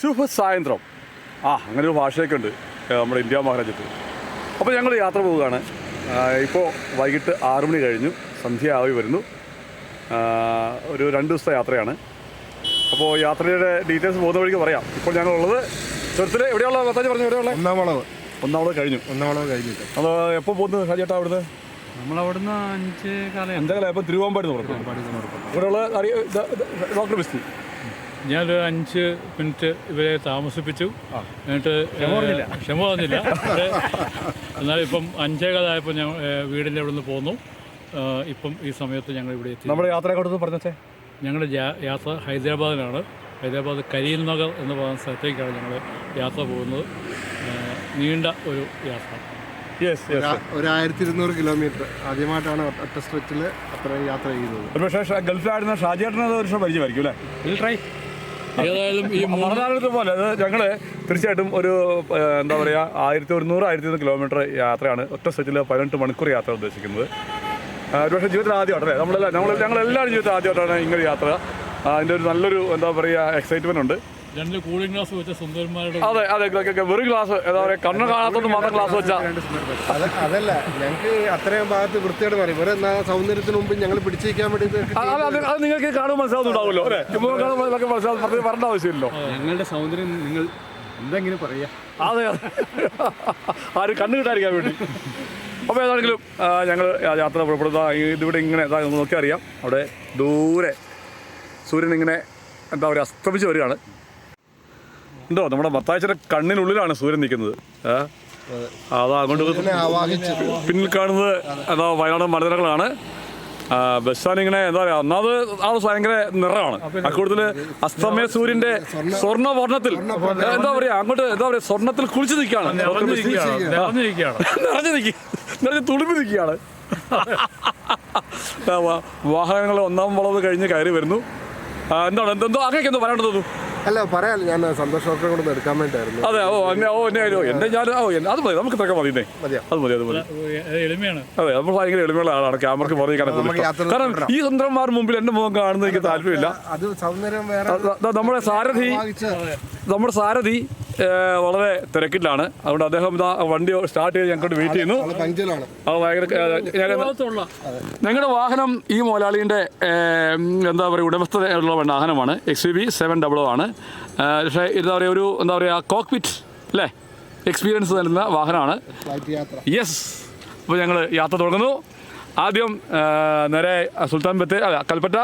ശുഭ സായന്ത്രം ആ അങ്ങനെ ഒരു ഭാഷയൊക്കെ ഉണ്ട് നമ്മുടെ ഇന്ത്യ മഹാരാജ്യത്ത്. അപ്പോൾ ഞങ്ങൾ യാത്ര പോവുകയാണ്. ഇപ്പോൾ വൈകിട്ട് ആറു മണി കഴിഞ്ഞു സന്ധ്യ ആയി വരുന്നു ഒരു രണ്ട് ദിവസത്തെ യാത്രയാണ്. അപ്പോൾ യാത്രയുടെ ഡീറ്റെയിൽസ് പോകുന്ന വഴിക്ക് പറയാം. ഇപ്പോൾ ഞങ്ങളുള്ളത് ചെറുത്തിൽ എവിടെയുള്ള മത്താജി പറഞ്ഞു എവിടെയുള്ള ഒന്നാം വളവ് ഒന്നാമത് കഴിഞ്ഞു. ഒന്നാം വളവ് കഴിഞ്ഞിട്ട്. അത് എപ്പോൾ പോകുന്നത് ഷാജേട്ടാ അവിടുന്ന്? നമ്മളവിടുന്ന് അഞ്ച് കാലം എന്താ എപ്പോൾ തിരുവാമ്പാടി തുറക്കും ഇവിടെയുള്ള ഡോക്ടർ ബിസ്തി ഞാനൊരു അഞ്ച് മിനിറ്റ് ഇവരെ താമസിപ്പിച്ചു. എന്നിട്ട് ക്ഷമ പറഞ്ഞില്ല. എന്നാലും എന്നാൽ ഇപ്പം അഞ്ചേകാലായപ്പോൾ ഞാൻ വീടിന്റെ അവിടെ നിന്ന് പോന്നു ഇപ്പം ഈ സമയത്ത് ഞങ്ങൾ ഇവിടെ എത്തി. നമ്മുടെ യാത്ര കൊടുത്ത് പറഞ്ഞേ? ഞങ്ങളുടെ ജാ- യാത്ര ഹൈദരാബാദിലാണ്. ഹൈദരാബാദ് കരീം നഗർ എന്ന് പറയുന്ന സ്ഥലത്തേക്കാണ് ഞങ്ങൾ യാത്ര പോകുന്നത്. നീണ്ട ഒരു യാത്ര. യെസ് യെസ് ഒരു ആയിരത്തി ഇരുന്നൂറ് കിലോമീറ്റർ ആദ്യമായിട്ടാണ് ഒറ്റ സ്ട്രെച്ചിൽ അത്ര യാത്ര ചെയ്യുന്നത്. ഒരു പക്ഷേ ഗൾഫിലായിരുന്ന ഷാജേട്ടന് അത് ഒരു പരിചയമായിരിക്കും അല്ലേ? ട്രൈ ഏതായാലും ഈ പോലെ അത് ഞങ്ങൾ തീർച്ചയായിട്ടും ഒരു എന്താ പറയുക ആയിരത്തി ഒരുന്നൂറ് ആയിരത്തി ഇരുന്നൂറ് കിലോമീറ്റർ യാത്രയാണ് ഒറ്റ സെറ്റിൽ പതിനെട്ട് മണിക്കൂർ യാത്ര ഉദ്ദേശിക്കുന്നത്. ഒരുപക്ഷെ ഒരു പക്ഷേ ജീവിതത്തിൽ ആദ്യമായിട്ടല്ലേ? നമ്മളെല്ലാം ഞങ്ങൾ ഞങ്ങളെല്ലാവരും ജീവിതത്തിൽ ആദ്യമായിട്ടാണ് ഇങ്ങനെ യാത്ര. അതിന്റെ ഒരു നല്ലൊരു എന്താ പറയുക എക്സൈറ്റ്മെന്റ് ഉണ്ട്. രണ്ട് കൂളിംഗ് ഗ്ലാസ് വെച്ച സുന്ദരന്മാരുടെ അതെ അതെ വെറും ഗ്ലാസ് എന്താ പറയുക കണ്ണ് കാണാത്തോണ്ട് മാത്രം ഗ്ലാസ് വെച്ചാൽ അത് അതല്ല ഞങ്ങൾക്ക് അത്രയും ഭാഗത്ത് വൃത്തിയോട് പറയും. ഇവരെ എന്നാ സൗന്ദര്യത്തിന് മുമ്പ് ഞങ്ങൾ പിടിച്ചിരിക്കാൻ വേണ്ടി അത് നിങ്ങൾക്ക് കാണുമ്പോൾ മനസ്സിലാവുന്നുണ്ടാവുമല്ലോ അല്ലേ? കാണുമ്പോൾ മനസ്സിലാവും പറഞ്ഞ ആവശ്യമില്ലല്ലോ. ഞങ്ങളുടെ സൗന്ദര്യം നിങ്ങൾ എന്തെങ്കിലും പറയാ. അതെ അതെ. ആരും കണ്ണു കിട്ടാതിരിക്കാൻ വേണ്ടി. അപ്പോൾ ഏതാണെങ്കിലും ഞങ്ങൾ യാത്ര പുറപ്പെടുന്ന ഇതിവിടെ ഇങ്ങനെ നോക്കി അറിയാം അവിടെ ദൂരെ സൂര്യൻ ഇങ്ങനെ എന്താ പറയുക അസ്തമിച്ച് വരികയാണ്. ഉണ്ടോ? നമ്മുടെ മത്താഴ്ചയുടെ കണ്ണിനുള്ളിലാണ് സൂര്യൻ നിൽക്കുന്നത്? അതാ അങ്ങോട്ട് പിന്നിൽ കാണുന്നത് എന്താ വയനാട് മലനിരകളാണ്. ബസ്സാണ് ബസ്സാൻ ഇങ്ങനെ എന്താ പറയുക ഒന്നാമത് ആ ഭയങ്കര നിറമാണ്. അക്കൂട്ടത്തിൽ അസ്തമയ സൂര്യന്റെ സ്വർണ വർണത്തിൽ എന്താ പറയാ അങ്ങോട്ട് എന്താ പറയാ സ്വർണത്തിൽ കുളിച്ചു നിൽക്കുകയാണ്. നിറഞ്ഞു നിൽക്കി നിറഞ്ഞ് തുളുമ്പി നിൽക്കുകയാണ്. വാഹനങ്ങൾ ഒന്നാം വളവ് കഴിഞ്ഞ് കയറി വരുന്നു. എന്താണ്? എന്തെന്തോ അങ്ങനെയൊക്കെ എന്തോ പറയാണ്ട് തോന്നുന്നു. അല്ല പറയാൻ ഞാൻ സന്തോഷമൊക്കെ കൊണ്ട് എടുക്കാൻ വേണ്ടിയായിരുന്നു. അതെ ഓ എന്നെ ഓ എന്നെ ഓ ഞാൻ ഓ എന്നെ- അത് മതി നമുക്ക് ഇത്രയൊക്കെ മതി അത് മതി അത് മതി. അതെ നമ്മൾ ഭയങ്കര എളിമയുള്ള ആളാണ്. ക്യാമറക്ക് പുറകെ കാണാൻ കാരണം ഈ സുന്ദരന്മാർ മുമ്പിൽ എന്റെ മുഖം കാണുന്നത് എനിക്ക് താല്പര്യമില്ല. അത് സൗന്ദര്യം വേറെ നമ്മുടെ സാരഥി നമ്മുടെ സാരഥി വളരെ തിരക്കിലാണ്. അതുകൊണ്ട് അദ്ദേഹം ഇതാ വണ്ടി സ്റ്റാർട്ട് ചെയ്ത് ഞങ്ങൾക്ക് വെയിറ്റ് ചെയ്യുന്നു. അത് ഭയങ്കര ഞങ്ങളുടെ വാഹനം ഈ മുതലാളിന്റെ എന്താ പറയുക ഉടമസ്ഥതയുള്ള വാഹനമാണ്. X U B seven double ആണ്. പക്ഷേ എന്താ പറയുക ഒരു എന്താ പറയുക കോക്പിറ്റ് അല്ലേ എക്സ്പീരിയൻസ് നൽകുന്ന വാഹനമാണ്. ഫ്ലൈറ്റ് യാത്ര. യെസ് അപ്പോൾ ഞങ്ങൾ യാത്ര തുടങ്ങുന്നു. ആദ്യം നേരെ സുൽത്താൻ ബത്തേരി അല്ല കൽപ്പറ്റ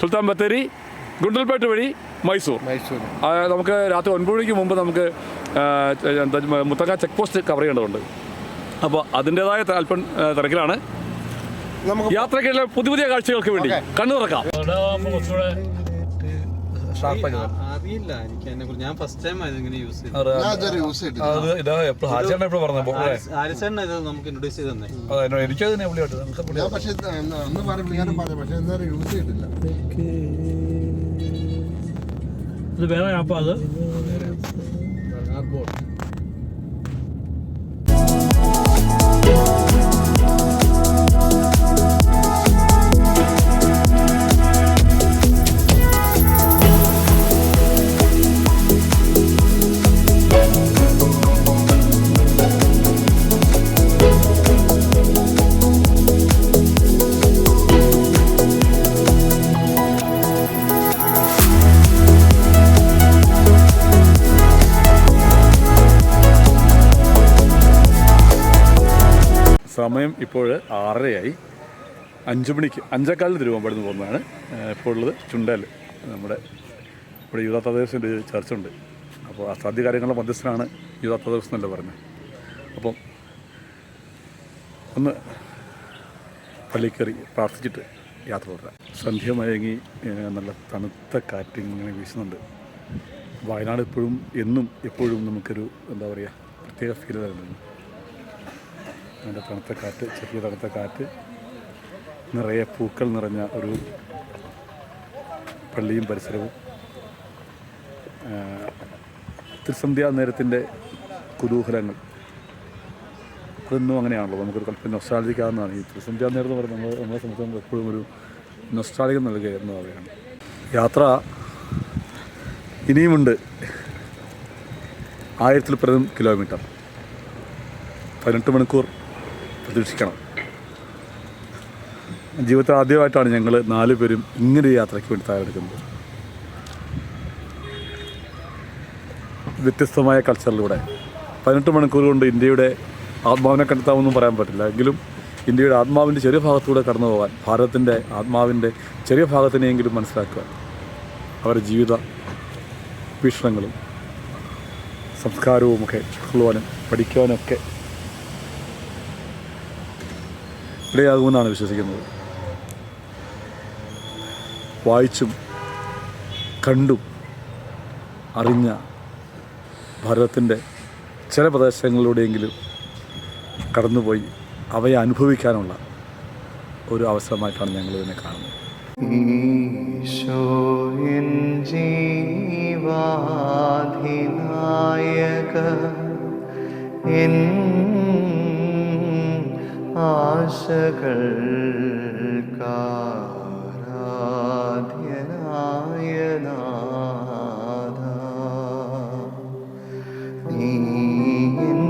സുൽത്താൻ ബത്തേരി ഗുണ്ടൽപേട്ട് വഴി മൈസൂർ. മൈസൂർ. നമുക്ക് രാത്രി ഒൻപത് മണിക്ക് മുമ്പ് നമുക്ക് മുത്തങ്ങ ചെക്ക് പോസ്റ്റ് കവർ ചെയ്യേണ്ടതുണ്ട്. അപ്പോൾ അതിന്റെതായ അല്പം തിരക്കിലാണ്. നമുക്ക് യാത്രയ്ക്കുള്ള പുതിയ പുതിയ കാഴ്ചകൾക്ക് വേണ്ടി കണ്ണു തുറക്കാം അറിയില്ല എനിക്ക് അതിനെ കുറിച്ച് ഞാൻ ഫസ്റ്റ് ടൈം ഇങ്ങനെ യൂസ് ഇത് നമുക്ക് ഇൻട്രൊഡ്യൂസ് ചെയ്ത് തന്നെ. എനിക്കത് ഞാൻ പക്ഷേ അന്ന് പറഞ്ഞു പറഞ്ഞു പക്ഷേ യൂസ് ചെയ്തിട്ടില്ല. ഇത് വേറെ ആപ്പാ അത്? ഇപ്പോൾ ആറരയായി. അഞ്ച് മണിക്ക് അഞ്ചേക്കാലിന് തിരുവമ്പാടുന്ന് പോകുന്നതാണ്. ഇപ്പോൾ ഉള്ളത് ചുണ്ടൽ. നമ്മുടെ ഇവിടെ യുവതാ ദിവസത്തിന്റെ ചർച്ച ഉണ്ട് അപ്പോൾ അസാധ്യ കാര്യങ്ങളുടെ മധ്യസ്ഥനാണ് യുവ തദ്ദേശം എന്നല്ല പറഞ്ഞത്. അപ്പം ഒന്ന് പള്ളിക്കറി പ്രാർത്ഥിച്ചിട്ട് യാത്ര തുടരാം. സന്ധ്യ മയങ്ങി നല്ല തണുത്ത കാറ്റ് ഇങ്ങനെ വീശുന്നുണ്ട്. വയനാട് എപ്പോഴും എന്നും എപ്പോഴും നമുക്കൊരു എന്താ പറയുക പ്രത്യേക ഫീൽ തരുന്നുണ്ട്. നല്ല തണുത്ത കാറ്റ് ചെറിയ തണുത്ത കാറ്റ് നിറയെ പൂക്കൾ നിറഞ്ഞ ഒരു പള്ളിയും പരിസരവും. ത്രിസന്ധ്യാ നേരത്തിന്റെ കുതൂഹലങ്ങൾ. അതൊന്നും അങ്ങനെയാണല്ലോ. നമുക്കൊരു കൽപ്പന നൊസ്റ്റാളിക്കാവുന്നതാണ് ഈ ത്രിസന്ധ്യാ നേരം എന്ന് പറയുന്നത് നമ്മൾ നമ്മളെ സംബന്ധിച്ച് എപ്പോഴും ഒരു നൊസ്റ്റാളികം നൽകുക എന്ന് പറയുകയാണ് യാത്ര ഇനിയുമുണ്ട്. ആയിരത്തിൽ പരം കിലോമീറ്റർ പതിനെട്ട് മണിക്കൂർ പ്രതീക്ഷിക്കണം. ജീവിതത്തിൽ ആദ്യമായിട്ടാണ് ഞങ്ങൾ നാല് പേരും ഇങ്ങനെ യാത്രയ്ക്ക് വേണ്ടി തയ്യാറെടുക്കുന്നത്. വ്യത്യസ്തമായ കൾച്ചറിലൂടെ. പതിനെട്ട് മണിക്കൂർ കൊണ്ട് ഇന്ത്യയുടെ ആത്മാവിനെ കണ്ടെത്താമെന്നും പറയാൻ പറ്റില്ല. എങ്കിലും ഇന്ത്യയുടെ ആത്മാവിന്റെ ചെറിയ ഭാഗത്തൂടെ കടന്നു പോകാൻ ഭാരതത്തിന്റെ ആത്മാവിന്റെ ചെറിയ ഭാഗത്തിനെയെങ്കിലും മനസ്സിലാക്കുവാൻ അവരുടെ ജീവിത വീക്ഷണങ്ങളും സംസ്കാരവുമൊക്കെ ഉൾക്കൊള്ളുവാനും പഠിക്കുവാനൊക്കെ ഇടയാകുമെന്നാണ് വിശ്വസിക്കുന്നത്. വായിച്ചും കണ്ടും അറിഞ്ഞ ഭാരതത്തിന്റെ ചില പ്രദേശങ്ങളിലൂടെയെങ്കിലും കടന്നുപോയി അവയെ അനുഭവിക്കാനുള്ള ഒരു അവസരമായിട്ടാണ് ഞങ്ങൾ ഇതിനെ കാണുന്നത്. ഈശോയൻ ജീവാധിനായക എൻ ആശകൾക്കാരാധ്യനായ നാഥ നീ എൻ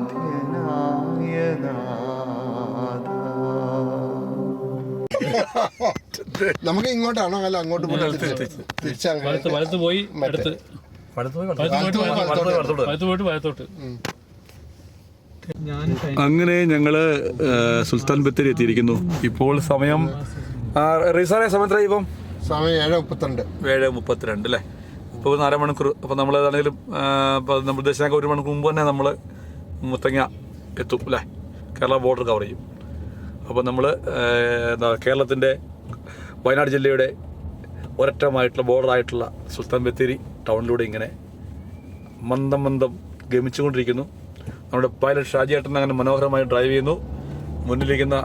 ആശകൾക്കാരാധ്യനായ നമുക്ക് ഇങ്ങോട്ടാണോ അല്ല അങ്ങോട്ട് വലത്ത് പോയി അങ്ങനെ ഞങ്ങൾ സുൽത്താൻ ബത്തേരി എത്തിയിരിക്കുന്നു. ഇപ്പോൾ സമയം റിസാറെ സമയത്ര ഇപ്പം? സമയം ഏഴ് മുപ്പത്തിരണ്ട്. ഏഴ് മുപ്പത്തിരണ്ട് അല്ലേ? ഇപ്പോൾ ഒരു അരമണിക്കൂർ അപ്പോൾ നമ്മൾ ഏതാണെങ്കിലും നമ്മൾ ഉദ്ദേശിച്ച ഒരു മണിക്കൂർ മുമ്പ് തന്നെ നമ്മൾ മുത്തങ്ങ എത്തും അല്ലേ? കേരള ബോർഡർ കവർ ചെയ്യും. അപ്പോൾ നമ്മൾ എന്താ കേരളത്തിന്റെ വയനാട് ജില്ലയുടെ ഒരറ്റമായിട്ടുള്ള ബോർഡറായിട്ടുള്ള സുൽത്താൻ ബത്തേരി ടൗണിലൂടെ ഇങ്ങനെ മന്ദം മന്ദം ഗമിച്ചുകൊണ്ടിരിക്കുന്നു. നമ്മുടെ പൈലറ്റ് ഷാജിയേട്ടൻ അങ്ങനെ മനോഹരമായി ഡ്രൈവ് ചെയ്യുന്നു. മുന്നിലിരിക്കുന്ന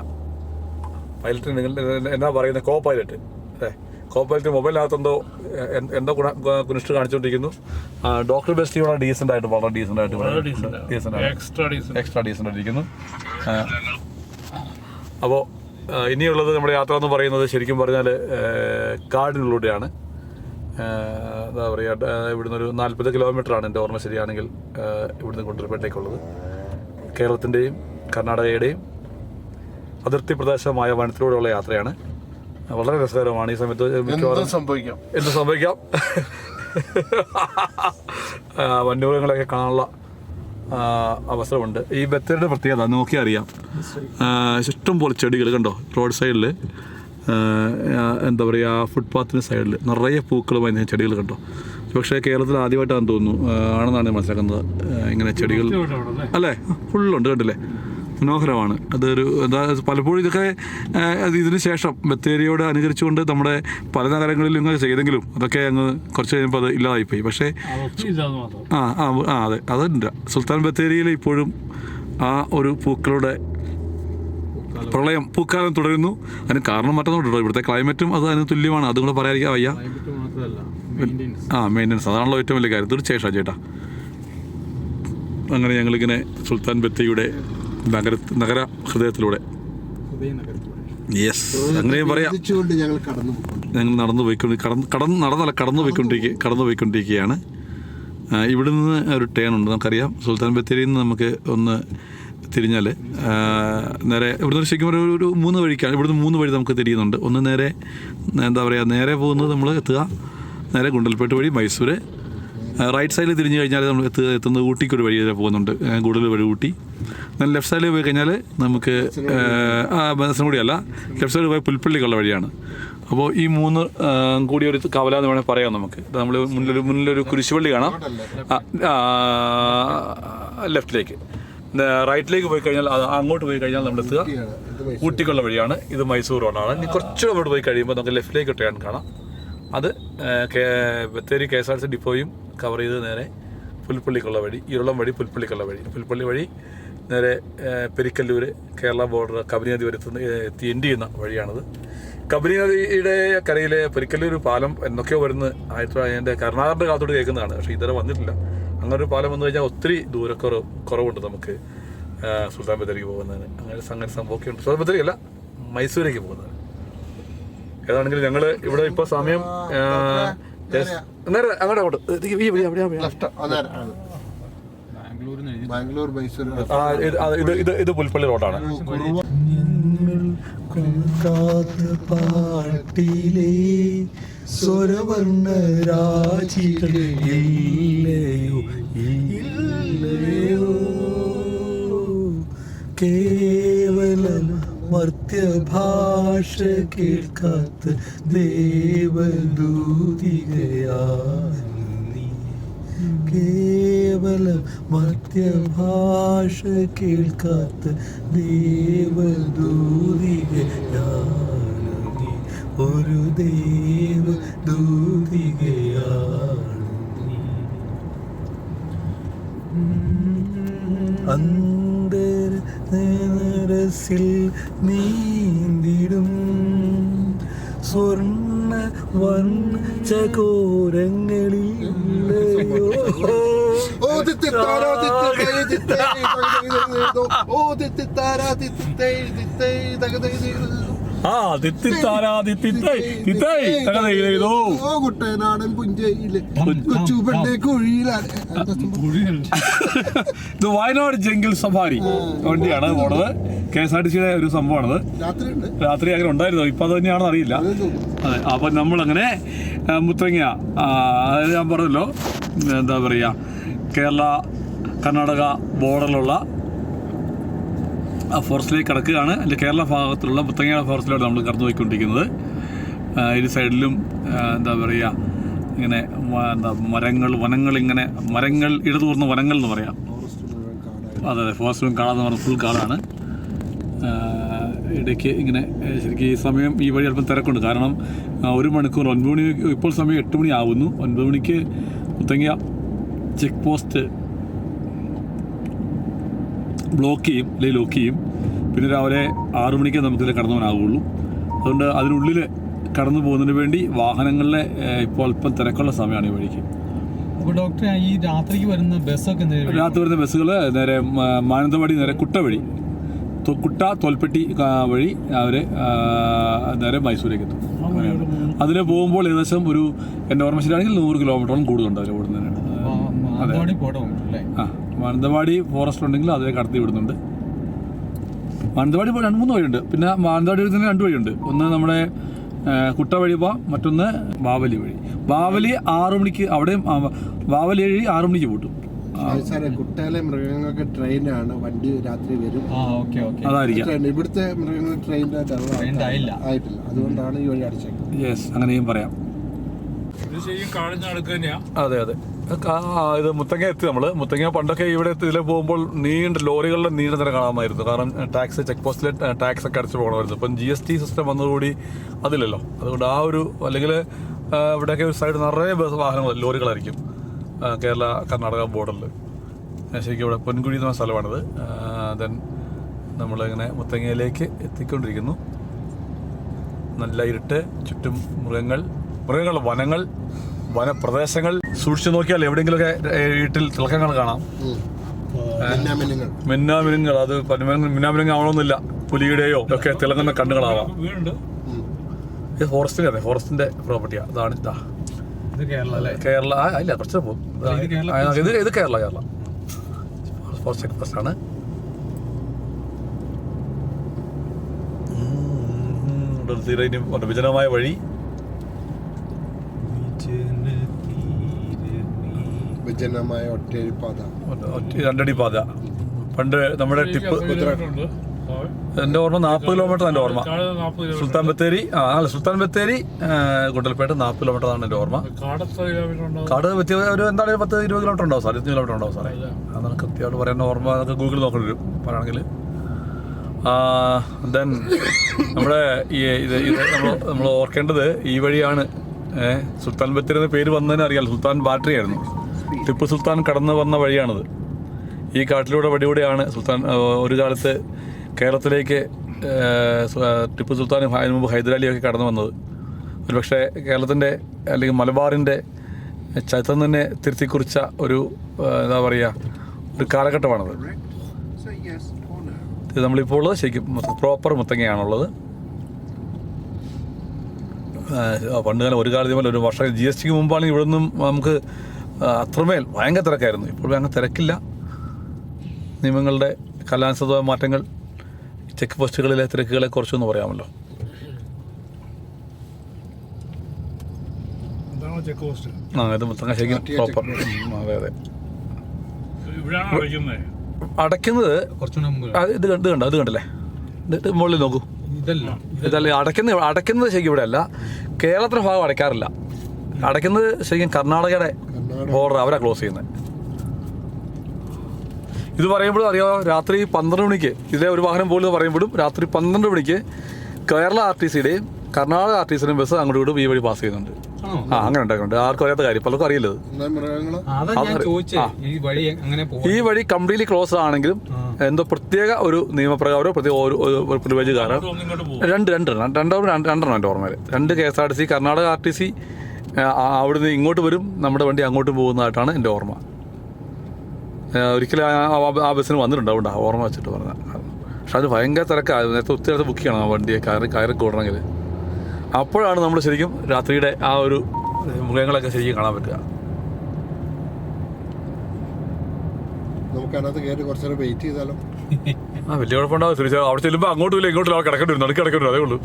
പൈലറ്റ് നിങ്ങൾ എന്നാ പറയുന്നത് കോ പൈലറ്റ് അല്ലേ മൊബൈൽ അകത്തെന്തോ എന്തോ ഗുണ കുനിഷ്ട് കാണിച്ചുകൊണ്ടിരിക്കുന്നു. ഡോക്ടർ ബെസ്റ്റ് ഇവിടെ ഡീസന്റ് ആയിട്ട് വളരെ ഡീസന്റ് ആയിട്ട് ഡീസന്റ് എക്സ്ട്രാ ഡീസന്റ് ആയിട്ടിരിക്കുന്നു. അപ്പോൾ ഇനിയുള്ളത് നമ്മുടെ യാത്ര എന്ന് പറയുന്നത് ശരിക്കും പറഞ്ഞാൽ കാടിനുള്ളിലൂടെയാണ്. എന്താ പറയുക ഇവിടുന്ന് ഒരു നാൽപ്പത് കിലോമീറ്ററാണ് എന്റെ ഓർമ്മ ശരിയാണെങ്കിൽ ഇവിടുന്ന് കൊണ്ടുവരപ്പെട്ടേക്കുള്ളത് കേരളത്തിന്റെയും കർണാടകയുടെയും അതിർത്തി പ്രദേശമായ വനത്തിലൂടെയുള്ള യാത്രയാണ്. വളരെ രസകരമാണ് ഈ സമയത്ത് മിക്കവാറും. സംഭവിക്കാം. എന്ത് സംഭവിക്കാം. വന്യമൃഗങ്ങളെയൊക്കെ കാണാനുള്ള അവസരമുണ്ട്. ഈ ബത്തേരിയുടെ പ്രത്യേകത നോക്കിയാൽ അറിയാം. ഇഷ്ടം പോലെ ചെടികൾ കണ്ടോ? റോഡ് സൈഡിൽ എന്താ പറയുക ഫുട്പാത്തിന് സൈഡിൽ നിറയെ പൂക്കളുമായി ഞാൻ ചെടികൾ കണ്ടോ? പക്ഷേ കേരളത്തിൽ ആദ്യമായിട്ടാണെന്ന് തോന്നുന്നു. ആണെന്നാണ് ഞാൻ മനസ്സിലാക്കുന്നത്. ഇങ്ങനെ ചെടികൾ അല്ലേ? ഫുള്ളുണ്ട് കണ്ടില്ലേ? മനോഹരമാണ്. അതൊരു പലപ്പോഴും ഇതൊക്കെ ഇതിന് ശേഷം ബത്തേരിയോട് അനുകരിച്ചുകൊണ്ട് നമ്മുടെ പല നഗരങ്ങളിലും ഇങ്ങനെ ചെയ്തെങ്കിലും അതൊക്കെ അങ്ങ് കുറച്ച് കഴിയുമ്പോൾ അത് ഇല്ലാതായിപ്പോയി. പക്ഷേ ആ ആ ആ അതെ അതുണ്ട്. സുൽത്താൻ ബത്തേരിയിൽ ഇപ്പോഴും ആ ഒരു പൂക്കളുടെ പ്രളയം പൂക്കാലം തുടരുന്നു. അതിന് കാരണം മറ്റൊന്നുണ്ടോ ഇവിടുത്തെ ക്ലൈമറ്റും അത് അതിന് തുല്യമാണ്. അതും കൂടെ പറയാതിരിക്കാൻ വയ്യ. ആ മെയിന്റനൻസ് അതാണല്ലോ ഏറ്റവും വലിയ കാര്യം. തീർച്ചയായിട്ടും ചേട്ടാ അങ്ങനെ ഞങ്ങളിങ്ങനെ സുൽത്താൻ ബത്തേരിയുടെ നഗര നഗര ഹൃദയത്തിലൂടെ. യെസ് അങ്ങനെയും പറയാം. ഞങ്ങൾ നടന്നു പോയിക്കൊണ്ട് കടന്ന് കടന്ന് നടന്നല്ല കടന്നു പോയിക്കൊണ്ടിരിക്കുക കടന്നു പോയിക്കൊണ്ടിരിക്കുകയാണ്. ഇവിടെ നിന്ന് ഒരു ടേൺ ഉണ്ട് നമുക്കറിയാം. സുൽത്താൻ ബത്തേരിയിൽ നിന്ന് നമുക്ക് ഒന്ന് തിരിഞ്ഞാൽ നേരെ ഇവിടുന്ന് ഒരു ശരിക്കും ഒരു ഒരു മൂന്ന് വഴിക്കാണ്. ഇവിടുന്ന് മൂന്ന് വഴി നമുക്ക് തിരിയുന്നുണ്ട്. ഒന്ന് നേരെ എന്താ പറയുക നേരെ പോകുന്നത് നമ്മൾ എത്തുക. നേരെ ഗുണ്ടൽപേട്ട് വഴി മൈസൂർ റൈറ്റ് സൈഡിൽ തിരിഞ്ഞു കഴിഞ്ഞാൽ നമ്മൾ എത്തുക എത്തുന്നത് ഊട്ടിക്ക് ഒരു വഴി വരെ പോകുന്നുണ്ട്. കൂടുതൽ വഴി ഊട്ടി. എന്നാൽ ലെഫ്റ്റ് സൈഡിൽ പോയി കഴിഞ്ഞാൽ നമുക്ക് ആ ബസ്സിനുകൂടിയല്ല ലെഫ്റ്റ് സൈഡിൽ പോയി പുൽപ്പള്ളിക്കുള്ള വഴിയാണ്. അപ്പോൾ ഈ മൂന്ന് കൂടി ഒരു കവല എന്ന് വേണമെങ്കിൽ പറയാം നമുക്ക്. നമ്മൾ മുന്നിലൊരു മുന്നിലൊരു കുരിശുപള്ളി കാണാം. ലെഫ്റ്റിലേക്ക് റൈറ്റിലേക്ക് പോയി കഴിഞ്ഞാൽ അങ്ങോട്ട് പോയി കഴിഞ്ഞാൽ നമ്മൾ എത്തുക. ഊട്ടിക്കുള്ള വഴിയാണ്. ഇത് മൈസൂർ റോഡാണ്. ഇനി കുറച്ചുകൂടെ അങ്ങോട്ട് പോയി കഴിയുമ്പോൾ നമുക്ക് ലെഫ്റ്റിലേക്ക് ട്രെയിൻ കാണാം. അത് Bathery K S R C ഡിപ്പോയും cover ചെയ്ത് നേരെ പുൽപ്പള്ളിക്കുള്ള വഴി ഇരുളം വഴി പുൽപ്പള്ളിക്കുള്ള വഴി. പുൽപ്പള്ളി വഴി നേരെ പെരിക്കല്ലൂർ കേരള ബോർഡർ കബനി നദി വരുത്തുന്ന എത്തി എൻഡ് ചെയ്യുന്ന വഴിയാണത്. കബനി നദിയുടെ കരയിലെ പെരിക്കല്ലൂർ പാലം എന്നൊക്കെയോ വരുന്ന ആയിരത്തി അതിന്റെ കരുണാകരന്റെ കാത്തോട്ട് കേൾക്കുന്നതാണ്. പക്ഷേ ഇതുവരെ വന്നിട്ടില്ല. അങ്ങനെ ഒരു പാലം വന്നു കഴിഞ്ഞാൽ ഒത്തിരി ദൂരക്കുറവ് കുറവുണ്ട് നമുക്ക് സുൽത്താൻ ബത്തേരിക്ക് പോകുന്നതിന്. അങ്ങനെ അങ്ങനെ സംഭവമൊക്കെ ഉണ്ട് സുൽത്താൻ ബത്തേരി അല്ല മൈസൂരേക്ക് പോകുന്നത് ഏതാണെങ്കിലും ഞങ്ങൾ ഇവിടെ ഇപ്പോൾ സമയം. നേരെ അങ്ങോട്ട് ബാംഗ്ലൂർ. മൈസൂർ. ഇത് പുൽപ്പള്ളി റോഡാണ്. പാട്ടിലെ സ്വരവർണ ഇല്ലയോ കേ മർത്യഭാഷ കേൾക്കാത്ത ദേവദൂതികയാണി. കേവലം മർത്യഭാഷ കേൾക്കാത്ത ദേവദൂതികയാണ്. ഒരു ദേവദൂതികയാണ്. നീ അന്തരസിൽ നീന്തിടും. സ്വർണ വർണ ചകോരങ്ങളിൽ ഓ ആ തിത്തിത്താരാ തിത്തിത്തൈ തിത്തൈ തകതൈ ചെയ്തു. ഓ കുട്ടനാടൻ പുഞ്ചയിലെ കൊച്ചു പെണ്ണെ കുഴിയിലാണ് ഇത് വയനാട് ജംഗിൾ സഫാരി. വണ്ടിയാണ് പോണത്. കെ എസ് ആർ ടി സിയുടെ ഒരു സംഭവമാണത്. രാത്രി അങ്ങനെ ഉണ്ടായിരുന്നോ. ഇപ്പം അത് തന്നെയാണെന്ന് അറിയില്ല. അതെ അപ്പം നമ്മളങ്ങനെ മുത്തങ്ങ അതായത് ഞാൻ പറഞ്ഞല്ലോ എന്താ പറയുക കേരള കർണാടക ബോർഡറിലുള്ള ഫോറസ്റ്റിലേക്ക് കിടക്കുകയാണ്. അതിന്റെ കേരള ഭാഗത്തുള്ള മുത്തങ്ങ ഫോറസ്റ്റിലാണ് നമ്മൾ കടന്നു പോയിക്കൊണ്ടിരിക്കുന്നത് ഇരു സൈഡിലും എന്താ പറയുക ഇങ്ങനെ എന്താ മരങ്ങൾ വനങ്ങൾ ഇങ്ങനെ മരങ്ങൾ ഇടതൂർന്ന വനങ്ങൾ എന്ന് പറയാം. അതെ അതെ ഫോറസ്റ്റും കാടാന്ന് പറഞ്ഞ ഫുൾ കാടാണ്. ഇടയ്ക്ക് ഇങ്ങനെ ശരിക്കും ഈ സമയം ഈ വഴി അല്പം തിരക്കുണ്ട്. കാരണം ഒരു മണിക്കൂർ ഒൻപത് മണി ഇപ്പോൾ സമയം എട്ട് മണി ആവുന്നു ഒൻപത് മണിക്ക് മുത്തങ്ങ ചെക്ക് പോസ്റ്റ് ബ്ലോക്ക് ചെയ്യും അല്ലെങ്കിൽ ലോക്ക് ചെയ്യും. പിന്നെ രാവിലെ ആറു മണിക്ക് നമുക്കിതിൽ കടന്നു പോകാനാവുള്ളൂ അതുകൊണ്ട് അതിനുള്ളിൽ കടന്നു പോകുന്നതിന് വേണ്ടി വാഹനങ്ങളിലെ ഇപ്പോൾ അല്പം തിരക്കുള്ള സമയമാണ് ഈ വഴിക്ക്. ഈ രാത്രിക്ക് വരുന്ന ബസ്സൊക്കെ രാത്രി വരുന്ന ബസ്സുകൾ നേരെ മാനന്തവാടി നേരെ കുട്ട വഴി. കുട്ട തോൽപ്പെട്ടി വഴി അവർ നേരെ മൈസൂരേക്ക് എത്തും. അതിൽ പോകുമ്പോൾ ഏകദേശം ഒരു എന്റെ ഓർമ്മ ശരിയാണെങ്കിൽ നൂറ് കിലോമീറ്ററോളം കൂടുതലുണ്ട് അവർ ഓടുന്നതിനാണ് അതെ. ആ. മാനന്തവാടി ഫോറസ്റ്റ് ഉണ്ടെങ്കിൽ അതേ കടത്തി വിടുന്നുണ്ട്. മാനന്തവാടി രണ്ട് മൂന്ന് വഴിയുണ്ട്. പിന്നെ മാനന്തവാടി വഴി തന്നെ രണ്ട് വഴിയുണ്ട്. ഒന്ന് നമ്മുടെ കുട്ട വഴി പോവാം. മറ്റൊന്ന് ബാവലി വഴി. ബാവലി ആറു മണിക്ക് അവിടെയും ബാവലി വഴി ആറു മണിക്ക് പൂട്ടും. കുട്ടയിലെ മൃഗങ്ങൾക്ക് ട്രെയിനാണ്. വണ്ടി രാത്രി വരും. അതായിരിക്കും. ട്രെയിൻ ഇവിടുത്തെ മൃഗങ്ങൾ ട്രെയിനിന്റെ ആയിട്ടില്ല. അതുകൊണ്ടാണ് ഈ വഴി അടച്ചേക്കുന്നത്. യെസ് അങ്ങനെയും പറയാം ഇത് ശരിക്കും കാടിന് അടുക്ക് തന്നെയാ അതെ അതെ. ഇത് മുത്തങ്ങ എത്തി നമ്മൾ മുത്തങ്ങ പണ്ടൊക്കെ ഇവിടെ ഇതിലെ പോകുമ്പോൾ നീണ്ട ലോറികളുടെ നീണ്ട നിര കാണാമായിരുന്നു. കാരണം ടാക്സ് ചെക്ക് പോസ്റ്റിലെ ടാക്സ് ഒക്കെ അടച്ചു പോകണമായിരുന്നു. ഇപ്പം ജി എസ് ടി സിസ്റ്റം വന്നതുകൂടി അതില്ലല്ലോ. അതുകൊണ്ട് ആ ഒരു അല്ലെങ്കിൽ ഇവിടെയൊക്കെ ഒരു സൈഡ് നിറയെ ബസ് വാഹനങ്ങൾ ലോറികളായിരിക്കും കേരള കർണാടക ബോർഡറിൽ ശരിക്കും ഇവിടെ പൊൻകുഴി എന്ന സ്ഥലമാണിത്. ദെൻ നമ്മളിങ്ങനെ മുത്തങ്ങയിലേക്ക് എത്തിക്കൊണ്ടിരിക്കുന്നു. നല്ല ഇരുട്ട് ചുറ്റും മൃഗങ്ങൾ മൃഗങ്ങൾ വനങ്ങൾ വനപ്രദേശങ്ങൾ സൂക്ഷിച്ചു നോക്കിയാൽ എവിടെയെങ്കിലുമൊക്കെ വീട്ടിൽ തിളക്കങ്ങൾ കാണാം മിന്നാമിനുങ്ങൾ അത് മിന്നാമിനുങ്ങൾ ആവണമെന്നില്ല പുലിയുടെയോ ഒക്കെ തിളങ്ങുന്ന കണ്ണുകളാവാം ഇത് ഫോറസ്റ്റിന്റെ അതെ ഫോറസ്റ്റിന്റെ പ്രോപ്പർട്ടിയാണ് അതാണ് ഇതാ ഇത് കേരള ഇല്ല കുറച്ച് പോകും ഇത് ഇത് കേരള കേരള ഫോറസ്റ്റ് എക്സ്പ്രസ് ആണ് ഉം, ഇവിടെ തീരെ വിജനമായ വഴി വിജനമായ ഒറ്റയടി പാത. രണ്ടടി പാത. പണ്ട് നമ്മുടെ ടിപ്പ് എന്റെ എന്റെ ഓർമ്മ നാൽപ്പത് കിലോമീറ്റർ എന്റെ ഓർമ്മ. സുൽത്താൻ ബത്തേരി ആ അല്ല സുൽത്താൻ ബത്തേരി ഗുണ്ടൽപേട്ട നാൽപ്പത് കിലോമീറ്റർ ആണ് എന്റെ ഓർമ്മ. കാട് വ്യത്യ ഒരു എന്താണ് പത്ത് ഇരുപത് കിലോമീറ്റർ ഉണ്ടാവും സാർ ഇരുപത് കിലോമീറ്റർ ഉണ്ടാവും സാറേ? അതാണ് കൃത്യമായിട്ട് പറയുന്ന ഓർമ്മ. അതൊക്കെ ഗൂഗിൾ നോക്കേണ്ടി വരും പറയുകയാണെങ്കിൽ. ദെൻ നമ്മുടെ ഈ ഇത് ഇത് നമ്മൾ നമ്മൾ ഓർക്കേണ്ടത് ഈ വഴിയാണ്. ഏഹ് സുൽത്താൻ ബത്തേരി എന്ന പേര് വന്നതിന് അറിയാം സുൽത്താൻ ബാറ്ററി ആയിരുന്നു. ടിപ്പു സുൽത്താൻ കടന്നു വന്ന വഴിയാണത്. ഈ കാട്ടിലൂടെ വഴിയൂടെയാണ് സുൽത്താൻ ഒരു കാലത്ത് കേരളത്തിലേക്ക് ടിപ്പു സുൽത്താനും അതിനു മുമ്പ് ഹൈദരാലിയൊക്കെ കടന്നു വന്നത്. ഒരുപക്ഷെ കേരളത്തിന്റെ അല്ലെങ്കിൽ മലബാറിന്റെ ചരിത്രം തന്നെ തിരുത്തിക്കുറിച്ച ഒരു എന്താ പറയുക ഒരു കാലഘട്ടമാണത്. ഇത് നമ്മളിപ്പോൾ ഉള്ളത് ശരിക്കും പ്രോപ്പർ മുത്തങ്ങയാണുള്ളത്. ആ, പണ്ട് കാലം ഒരു കാലത്ത് ഒരു വർഷം ജി എസ് ടിക്ക് മുമ്പാണെങ്കിൽ ഇവിടെ നിന്നും നമുക്ക് അത്രമേൽ ഭയങ്കര തിരക്കായിരുന്നു. ഇപ്പോൾ അങ്ങനെ തിരക്കില്ല. നിയമങ്ങളുടെ കലാനുസൃത മാറ്റങ്ങൾ ചെക്ക് പോസ്റ്റുകളിലെ തിരക്കുകളെ കുറിച്ചൊന്ന് പറയാമല്ലോ. ചെക്ക് പോസ്റ്റ് ആ ഇത് പ്രോപ്പർ അതെ അതെ. അടയ്ക്കുന്നത്? ഇത് കണ്ട് ഇത് കണ്ടോ? ഇത് കണ്ടല്ലേ? ഇത് മുകളിൽ നോക്കൂ. ഇതല്ല. ഇതല്ല അടയ്ക്കുന്ന അടയ്ക്കുന്നത് ശരിക്കും ഇവിടെ അല്ല കേരളത്തിന്റെ ഭാഗം അടയ്ക്കാറില്ല. അടയ്ക്കുന്നത് ശരിക്കും കർണാടകയുടെ ബോർഡർ അവരാ ക്ലോസ് ചെയ്യുന്നത് ഇത് പറയുമ്പോഴും അറിയാമോ രാത്രി പന്ത്രണ്ട് മണിക്ക് ഇതേ ഒരു വാഹനം പോലും പറയുമ്പോഴും രാത്രി പന്ത്രണ്ട് മണിക്ക് കേരള ആർ ടി സിയുടെയും കർണാടക ആർ ടി സിയുടെയും ബസ് അങ്ങോട്ട് ഇങ്ങോട്ടും ഈ വഴി പാസ് ചെയ്യുന്നുണ്ട്. ആ അങ്ങനെ ഉണ്ടാക്കുന്നുണ്ട്. ആർക്കും അറിയാത്ത കാര്യം. പലർക്കും അറിയില്ലത്. ഈ വഴി അങ്ങനെ പോകും ഈ വഴി കംപ്ലീറ്റ്ലി ക്ലോസ് ആണെങ്കിലും എന്തോ പ്രത്യേക ഒരു നിയമപ്രകാരം പ്രത്യേക ഒരു പ്രിവിലേജ് കാരണം രണ്ട് രണ്ട് രണ്ടാവും രണ്ട് രണ്ടെണ്ണം എന്റെ ഓർമ്മയിൽ. രണ്ട് K S R T C Karnataka R T C അവിടുന്ന് ഇങ്ങോട്ട് വരും. നമ്മുടെ വണ്ടി അങ്ങോട്ട് പോകുന്നതായിട്ടാണ് എന്റെ ഓർമ്മ. ഒരിക്കലും ആ- ബസ്സിന് വന്നിട്ടുണ്ട് അതുകൊണ്ട് ഓർമ്മ വെച്ചിട്ട് പറഞ്ഞ പക്ഷെ അത് ഭയങ്കര തിരക്കാണ് നേരത്തെ ഒത്തിരി നേരത്തെ ബുക്ക് ചെയ്യണം ആ വണ്ടിയെ കയറി കയറി കൂടണമെങ്കിൽ. അപ്പോഴാണ് നമ്മൾ ശരിക്കും രാത്രിയുടെ ആ ഒരു മൃഗങ്ങളൊക്കെ ശരിക്കും കാണാൻ പറ്റുക. നമുക്ക് അതിനകത്ത് കയറി കുറച്ചു നേരം വെയിറ്റ് ചെയ്താലോ? ആ വലിയ കുഴപ്പമുണ്ടാവും തിരിച്ചു അവിടെ ചെല്ലുമ്പോൾ അങ്ങോട്ടും ഇല്ല ഇങ്ങോട്ടും അവിടെ കിടക്കേണ്ടി വരും നടുക്ക് കിടക്കേണ്ടി വരും. അതേ ഉള്ളൂ.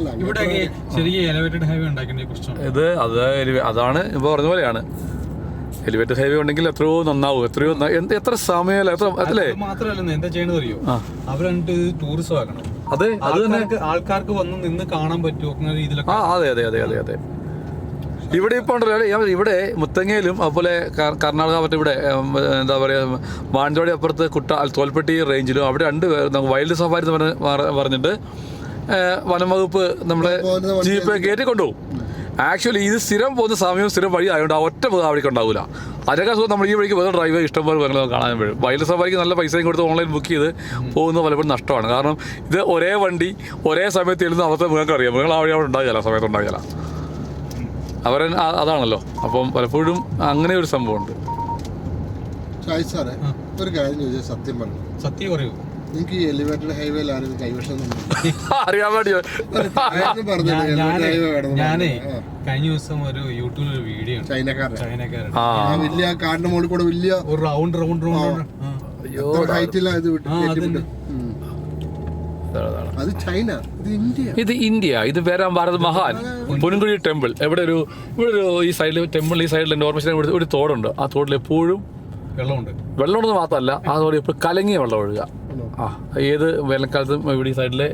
അല്ല ഇവിടെ അങ്ങോട്ട് ശരിക്കും എലവേറ്റഡ് ഹൈവേ ഉണ്ടാക്കേണ്ട പ്രശ്നം. ഇത് അത് എലിവേ- അതാണ് ഇപ്പോൾ പറഞ്ഞ പോലെയാണ്. എലിവേറ്റഡ് ഹൈവേ ഉണ്ടെങ്കിൽ എത്രയോ നന്നാവും. എത്രയോ ന- എന്ത് എത്ര സമയം എത്ര അല്ലേ? അത് എന്താ ചെയ്യണത് അറിയോ? അവരണ്ട് ടൂറിസം ആക്കണം. അതെ അത് തന്നെ. ആൾക്കാർക്ക് ആൾക്കാർക്ക് വന്ന് നിന്ന് കാണാൻ പറ്റുമോ? അങ്ങനെ രീതിയിലൊക്കെ ആ അതെ അതെ അതെ അതെ അതെ. ഇവിടെ ഇപ്പോൾ ഉണ്ടല്ലോ അല്ലേ, ഞാൻ ഇവിടെ മുത്തങ്ങയിലും അതുപോലെ കർ- കർണാടക മറ്റേ ഇവിടെ ഉം, എന്താ പറയുക മാനന്തവാടി അപ്പുറത്ത് കുട്ട തോൽപ്പെട്ടി റേഞ്ചിലും അവിടെ രണ്ട് പേർ നമുക്ക് വൈൽഡ് സഫാരി എന്ന് പറഞ്ഞ് പറ- പറഞ്ഞിട്ട് വനം വകുപ്പ് നമ്മുടെ ജീപ്പ് കയറ്റി കൊണ്ടുപോകും ആക്ച്വലി ഇത് സ്ഥിരം പോകുന്ന സമയവും സ്ഥിരം വഴി ആയതുകൊണ്ട് ആ ഒറ്റ പോകുന്ന അവിടേക്ക് ഉണ്ടാവില്ല അതിനേക്കാൾ സുഖം നമ്മൾ ഈ വഴിക്ക് വേറെ ഡ്രൈവർ ഇഷ്ടംപോലെ മൃഗങ്ങൾ കാണാൻ വരും. വൈൽഡ് സഫാരിക്ക് നല്ല പൈസയും കൊടുത്ത് ഓൺലൈൻ ബുക്ക് ചെയ്ത് പോകുന്നത് പലപ്പോഴും നഷ്ടമാണ്. കാരണം ഇത് ഒരേ വണ്ടി ഒരേ സമയത്ത് എഴുതുന്ന അവസ്ഥ നിങ്ങൾക്ക് അറിയാം. നിങ്ങൾ ആ വഴി അവിടെ ഉണ്ടാകില്ല സമയത്ത് ഉണ്ടാകില്ല അവർ അതാണല്ലോ. അപ്പം പലപ്പോഴും അങ്ങനെ ഒരു സംഭവമുണ്ട്. ഒരു കാര്യം ചോദിച്ചാൽ സത്യം പറഞ്ഞു? സത്യം പറയൂ. നിങ്ങൾക്ക് ഈ എലിവേറ്റഡ് ആരും കൈവശം അറിയാൻ ഞാനേ കഴിഞ്ഞ ദിവസം ഒരു യൂട്യൂബിൽ ഒരു വീഡിയോ ചൈനക്കാരൻ. ചൈനക്കാരൻ. ആ. വലിയ ആ കാടിന്റെ മുകളിൽ കൂടെ വലിയ ഒരു റൗണ്ട് റൗണ്ട് റൗണ്ട് അയ്യോ ഇത് വിട്ട്. അത് ചൈന ഇത് ഇന്ത്യ. ഇത് ഇന്ത്യ ഇത് പേരാം ഭാരത് മഹാൻ. പൊൻകുഴി ടെമ്പിൾ. എവിടെ ഒരു ഇവിടെ ഒരു ഈ സൈഡിൽ ടെമ്പിൾ ഈ സൈഡിൽ നോർമേഷൻ ഒരു തോടുണ്ട്. ആ തോടിൽ എപ്പോഴും വെള്ളമുണ്ട്. വെള്ളമുണ്ടെന്ന് മാത്രമല്ല ആ തോട് എപ്പോഴും കലങ്ങിയ വെള്ളം ഒഴുകുക. ആ ഏത് വേനൽക്കാലത്തും ഇവിടെ ഈ സൈഡിലെ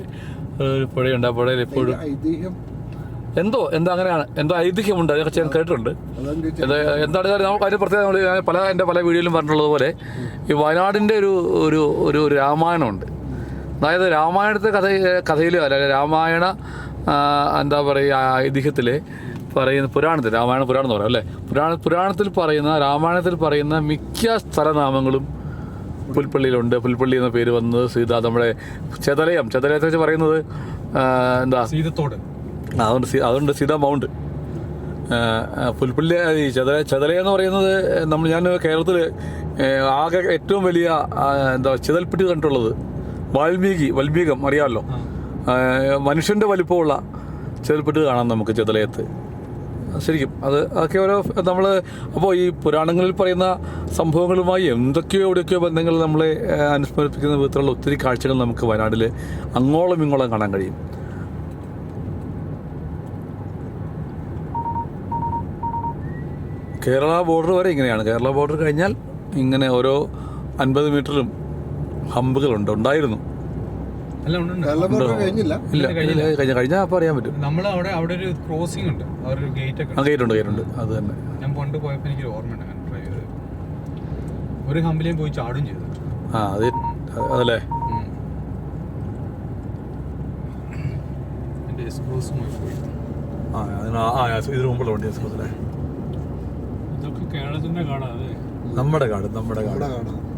ഒരു പുഴയുണ്ട്. ആ പുഴയിൽ എപ്പോഴും എന്തോ എന്തോ അങ്ങനെയാണ്. എന്തോ ഐതിഹ്യമുണ്ട് അതൊക്കെ ഞാൻ കേട്ടിട്ടുണ്ട്. എന്താണ് കാര്യം നമുക്ക് അതിന് പ്രത്യേകത നമ്മൾ പല എന്റെ പല വീഡിയോയിലും പറഞ്ഞിട്ടുള്ളത് പോലെ ഈ വയനാടിന്റെ ഒരു ഒരു ഒരു രാമായണമുണ്ട്. അതായത് രാമായണത്തെ കഥ കഥയിലോ അല്ല രാമായണ എന്താ പറയുക ഐതിഹ്യത്തിൽ പറയുന്ന പുരാണത്തിൽ രാമായണ പുരാണം എന്ന് പറയാം അല്ലേ? പുരാണ പുരാണത്തിൽ പറയുന്ന രാമായണത്തിൽ പറയുന്ന മിക്ക സ്ഥലനാമങ്ങളും പുൽപ്പള്ളിയിലുണ്ട്. പുൽപ്പള്ളി എന്ന പേര് വന്നത് സീത നമ്മുടെ ചെതലയം. ചെതലയത്തെ വെച്ച് പറയുന്നത് എന്താ? സീതത്തോട്. അതുകൊണ്ട് സി- അതുകൊണ്ട് സീത മൗണ്ട്. പുൽപ്പള്ളി ഈ ചതല ചതല എന്ന് പറയുന്നത് നമ്മൾ ഞാൻ കേരളത്തിൽ ആകെ ഏറ്റവും വലിയ എന്താ ചിതൽപ്പെട്ടി കണ്ടിട്ടുള്ളത്. വാൽമീകി വൽമീകം അറിയാമല്ലോ. മനുഷ്യന്റെ മനുഷ്യന്റെ വലിപ്പമുള്ള ചിതൽപ്പെട്ടി കാണാം നമുക്ക് ചിതലയത്ത്. ശരിക്കും. അത് അതൊക്കെ ഓരോ നമ്മൾ അപ്പോൾ ഈ പുരാണങ്ങളിൽ പറയുന്ന സംഭവങ്ങളുമായി എന്തൊക്കെയോ എവിടെയൊക്കെയോ ബന്ധങ്ങൾ നമ്മളെ അനുസ്മരിപ്പിക്കുന്ന വിധത്തിലുള്ള ഒത്തിരി കാഴ്ചകൾ നമുക്ക് വയനാട്ടിൽ അങ്ങോളം ഇങ്ങോളം കാണാൻ കഴിയും. കേരള ബോർഡർ വരെ ഇങ്ങനെയാണ്. കേരള ബോർഡർ കഴിഞ്ഞാൽ ഇങ്ങനെ ഓരോ അൻപത് മീറ്ററിലും ഹമ്പുകളുണ്ട്. ഉണ്ടായിരുന്നു അല്ല ഉണ്ട് കേരള ബോർഡർ കഴിഞ്ഞില്ല. കഴിഞ്ഞ കഴിഞ്ഞാൽ അപ്പോൾ അറിയാൻ പറ്റും. നമ്മൾ അവിടെ അവിടെ ഒരു ക്രോസിംഗ് ഉണ്ട്. അവിടെ ഒരു ഗേറ്റ് ഒക്കെ ഗേറ്റ് ഉണ്ട്. ഗേറ്റ് ഉണ്ട്. അത് തന്നെ. ഞാൻ പണ്ട് പോയപ്പോൾ എനിക്ക് ഓർമ്മയുണ്ട് ഞാൻ ട്രൈ ചെയ്ത്. ഒരു കമ്പനിയും പോയി ചാടും ചെയ്തു. ആ അത് അതല്ലേ. എന്റെ പോയി. ആ അതിന് ആ ആ, ഇതിന് മുമ്പുള്ള വണ്ടി അല്ലേ? ഇതൊക്കെ കേരളത്തിന്റെ കാടാ അതെ. നമ്മുടെ കാട്. നമ്മുടെ കാട് ഇവിടെ കാണാം നമുക്ക്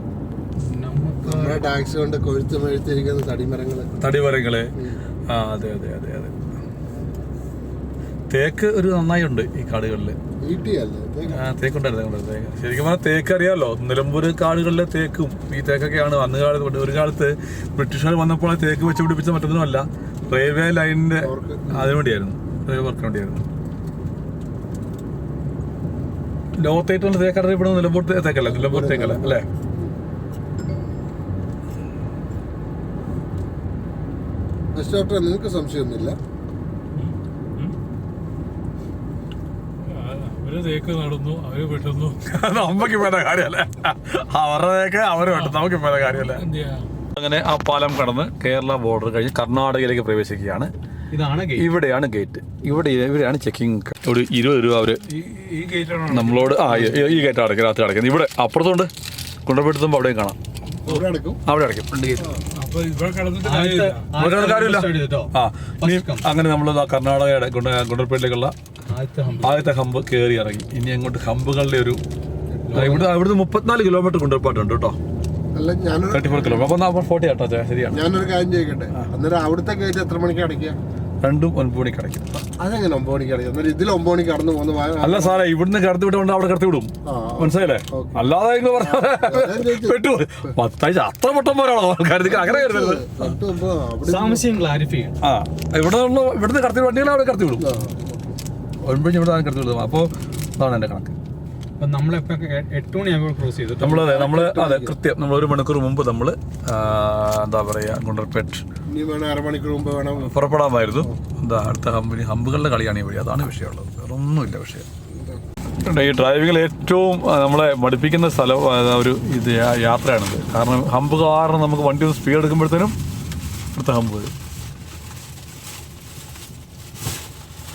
നമ്മുടെ ടാക്സി കൊണ്ട് കൊഴുത്ത് മെഴുത്തിരിക്കുന്ന തടിമരങ്ങൾ. തടിമരങ്ങൾ. ആ അതെ അതെ അതെ അതെ. തേക്ക് ഒരു നന്നായി ഉണ്ട് ഈ കാടുകളിൽ ഇത് ആ തേക്കുണ്ടായിരുന്നു തേക്ക്. ശരിക്കും പറഞ്ഞാൽ തേക്ക് അറിയാമല്ലോ നിലമ്പൂർ കാടുകളിലെ തേക്കും ഈ തേക്കൊക്കെയാണ്. അന്ന് കാലത്ത് ഒരു കാലത്ത് ബ്രിട്ടീഷുകാർ വന്നപ്പോൾ തേക്ക് വെച്ച് പിടിപ്പിച്ച മറ്റൊന്നുമല്ല റെയിൽവേ ലൈനിന്റെ അതിനുവേണ്ടിയായിരുന്നു അതിനു വേണ്ടിയായിരുന്നു. റെയിൽവേ വർക്കിന് വേണ്ടിയായിരുന്നു. ലോകത്തേറ്റുള്ള ഏറ്റവും കൂടുതൽ തേക്ക് അറിയപ്പെടുന്നത് നിലമ്പൂർ തേക്കല്ല നിലമ്പൂർ തേക്കല്ല അല്ലേ? ബസ് ഡോക്ടറെ നിങ്ങൾക്ക് സംശയമൊന്നുമില്ല. അവർ തേക്ക് നടന്നു അവർ വെട്ടുന്നു. നമുക്ക് ഇപ്പൊ കാര്യമല്ലേ? അവരുടെ തേക്ക് അവർ നമുക്ക് കാര്യമല്ലേ? അങ്ങനെ ആ പാലം കടന്ന് കേരള ബോർഡർ കഴിഞ്ഞ് കർണാടകയിലേക്ക് പ്രവേശിക്കുകയാണ്. ഇതാണ് ഗേറ്റ് ഇവിടെയാണ് ഗേറ്റ് ഇവിടെ ഇവിടെയാണ് ചെക്കിംഗ് ഒരു ഇരുപത് രൂപ അവർ നമ്മളോട് ആ ഈ- ഈ ഗേറ്റ് അടക്കുന്നത് രാത്രി അടക്കുന്നത് ഇവിടെ അപ്പുറത്തുണ്ട്. കൊണ്ടുപോയി അവിടെയും കാണാം. അവിടെ അടയ്ക്കും. അങ്ങനെ നമ്മൾ കർണാടകയുടെ ഗുണ്ട ഗുണ്ടൽപേട്ടിലേക്കുള്ള ആദ്യത്തെ ഹമ്പ്. കയറി ഇറങ്ങി. ഇനി അങ്ങോട്ട് ഹമ്പുകളുടെ ഒരു ഇവിടെ ഇവിടുന്ന് മുപ്പത്തിനാല് കിലോമീറ്റർ ഗുണ്ടൽപ്പാട്ടുണ്ട് കേട്ടോ. അല്ല ഞാനൊരു ഫോർട്ടി ആട്ടോ ശരിയാണ്. കാര്യം ചോദിക്കട്ടെ? അന്നേരം അവിടുത്തെ ഗേറ്റ് എത്ര മണിക്ക് അടയ്ക്കുക? രണ്ടും ഒൻപത് മണിക്ക് അടയ്ക്കും. അതെങ്ങനെ ഒമ്പത് മണിക്ക് അടയ്ക്കും? ഇതിൽ ഒമ്പത് മണിക്ക് കടന്നു പോകുന്ന അല്ല സാറേ ഇവിടുന്ന് കടത്തി വിട്ടുകൊണ്ട് അവിടെ കടത്തി വിടും മനസ്സിലായില്ലേ. അല്ലാതെ ഇങ്ങനെ പറഞ്ഞു പത്താഴ്ച അത്ര പൊട്ടം പോരാണോ കരുതി അങ്ങനെ കരുതരുത് ക്ലാരിഫൈ ആ ഇവിടെ ഇവിടുന്ന് കടത്തി വണ്ടികൾ അവിടെ കടത്തി വിടും ഒൻപത് ഇവിടെ കടത്തി വിടും അപ്പോൾ അതാണ് എന്റെ കണക്ക്. അപ്പൊ നമ്മളെപ്പോ എട്ട് മണിയാകുമ്പോൾ ക്രോസ് ചെയ്തു നമ്മൾ അതെ നമ്മൾ അതെ കൃത്യം. നമ്മൾ ഒരു മണിക്കൂർ മുമ്പ് നമ്മൾ എന്താ പറയുക ഗുണ്ടർപേട്ട് ഇനി വേണം അരമണിക്കൂർ മുമ്പ് വേണം. പുറപ്പെടാമായിരുന്നു. എന്താ അടുത്ത ഹമ്പിന് ഹമ്പുകളുടെ കളിയാണ് ഇവിടെ അതാണ് വിഷയമുള്ളത്. വേറെ ഒന്നുമില്ല വിഷയം. ഈ ഡ്രൈവിങ്ങിൽ ഏറ്റവും നമ്മളെ മടുപ്പിക്കുന്ന സ്ഥലം ഒരു ഇത് യാത്രയാണിത്. കാരണം ഹമ്പ് കാരണം നമുക്ക് വണ്ടി ഒന്ന് സ്പീഡ് എടുക്കുമ്പോഴത്തേനും അടുത്ത ഹമ്പ് വരും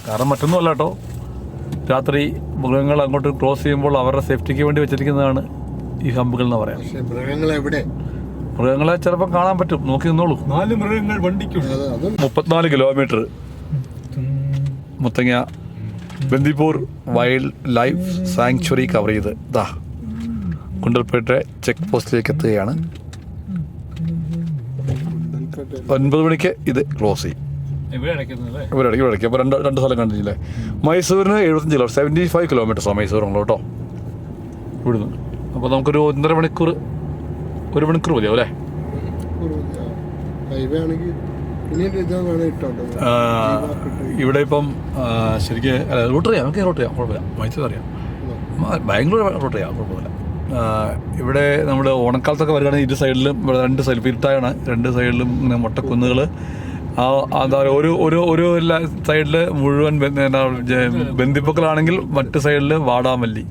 കാരണം മറ്റൊന്നുമല്ല കേട്ടോ രാത്രി മൃഗങ്ങൾ അങ്ങോട്ട് ക്രോസ് ചെയ്യുമ്പോൾ അവരുടെ സേഫ്റ്റിക്ക് വേണ്ടി വെച്ചിരിക്കുന്നതാണ് ഈ ഹമ്പുകൾ എന്ന് പറയാം. മൃഗങ്ങളെ ചിലപ്പോൾ കാണാൻ പറ്റും. നോക്കി നിന്നോളൂ. നാല് മൃഗങ്ങൾ വണ്ടിക്കുണ്ട്. മുപ്പത്തിനാല് kilometre. Muthanga Bandipur wild life sanctuary cover ചെയ്ത് ദാ കുണ്ടൽപേട്ട ചെക്ക് പോസ്റ്റിലേക്ക് എത്തുകയാണ്. ഒൻപത് മണിക്ക് ഇത് ക്ലോസ് ചെയ്യും. ഇവിടെ ഇടയ്ക്ക് ഇടയ്ക്ക്. അപ്പോൾ രണ്ട് രണ്ട് സ്ഥലം കണ്ടിട്ടില്ലേ? മൈസൂരിന് എഴുപത്തഞ്ച് കിലോ സെവന്റി ഫൈവ് കിലോമീറ്റേഴ്സാണ് മൈസൂറുള്ളൂ കേട്ടോ. ഇവിടുന്ന്. അപ്പോൾ നമുക്കൊരു ഒന്നര മണിക്കൂർ ഒരു മണിക്കൂർ മതിയാവും അല്ലേ? ഹൈവേ ആണെങ്കിൽ ഇവിടെ ഇപ്പം ശരിക്ക് അല്ല റൂട്ട് അറിയാം. നമുക്ക് റൂട്ട് ചെയ്യാം കുഴപ്പമില്ല. മൈസൂർ അറിയാം. ബാംഗ്ലൂർ റൂട്ട് ചെയ്യാം കുഴപ്പമില്ല. ഇവിടെ നമ്മൾ ഓണക്കാലത്തൊക്കെ വരികയാണെങ്കിൽ ഇരു സൈഡിലും ഇവിടെ രണ്ട് സൈഡിൽ പിരിട്ടായാണ്. രണ്ട് സൈഡിലും ഇങ്ങനെ മുട്ടക്കുന്നുകൾ ആ എന്താ പറയുക ഒരു ഒരു ഒരു സൈഡിൽ മുഴുവൻ ബന്ധിപ്പുക്കളാണെങ്കിൽ മറ്റു സൈഡിൽ വാടാമല്ലി.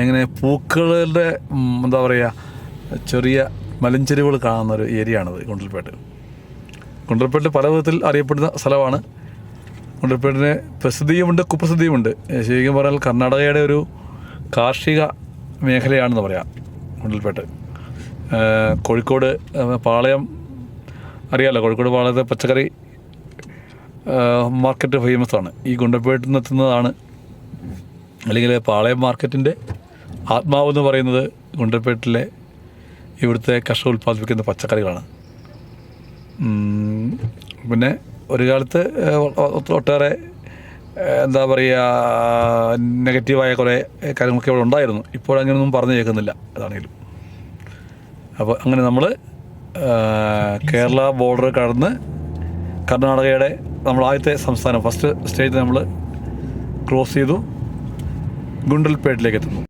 എങ്ങനെ പൂക്കളുടെ എന്താ പറയുക ചെറിയ മലഞ്ചെരിവുകൾ കാണുന്ന ഒരു ഏരിയ ആണിത് കുണ്ടൽപേട്ട്. കുണ്ടൽപേട്ട് പല വിധത്തിൽ അറിയപ്പെടുന്ന സ്ഥലമാണ്. കുണ്ടൽപേട്ടിന് പ്രസിദ്ധിയുമുണ്ട് കുപ്രസിദ്ധിയുമുണ്ട്. ശരിക്കും പറഞ്ഞാൽ കർണാടകയുടെ ഒരു കാർഷിക മേഖലയാണെന്ന് പറയാം കുണ്ടൽപേട്ട്. കോഴിക്കോട് പാളയം അറിയാമല്ലോ കോഴിക്കോട് വളരെ പച്ചക്കറി മാർക്കറ്റ് ഫേമസ് ആണ്. ഈ ഗുണ്ടപ്പേട്ടിൽ നിന്ന് എത്തുന്നതാണ് അല്ലെങ്കിൽ പാളയം മാർക്കറ്റിന്റെ ആത്മാവെന്ന് പറയുന്നത് ഗുണ്ടപ്പേട്ടിലെ ഇവിടുത്തെ കർഷകർ ഉൽപ്പാദിപ്പിക്കുന്ന പച്ചക്കറികളാണ്. പിന്നെ ഒരു കാലത്ത് ഒട്ടേറെ എന്താ പറയുക നെഗറ്റീവായ കുറേ കാര്യങ്ങളൊക്കെ ഇവിടെ ഉണ്ടായിരുന്നു. ഇപ്പോഴങ്ങനെയൊന്നും പറഞ്ഞു കേൾക്കുന്നില്ല അതാണെങ്കിലും. അപ്പോൾ അങ്ങനെ നമ്മൾ കേരള ബോർഡർ കടന്ന് കർണാടകയുടെ നമ്മൾ ആദ്യത്തെ സംസ്ഥാനം ഫസ്റ്റ് സ്റ്റേറ്റ് നമ്മൾ ക്രോസ് ചെയ്തു. ഗുണ്ടൽപേട്ടിലേക്ക് എത്തുന്നു.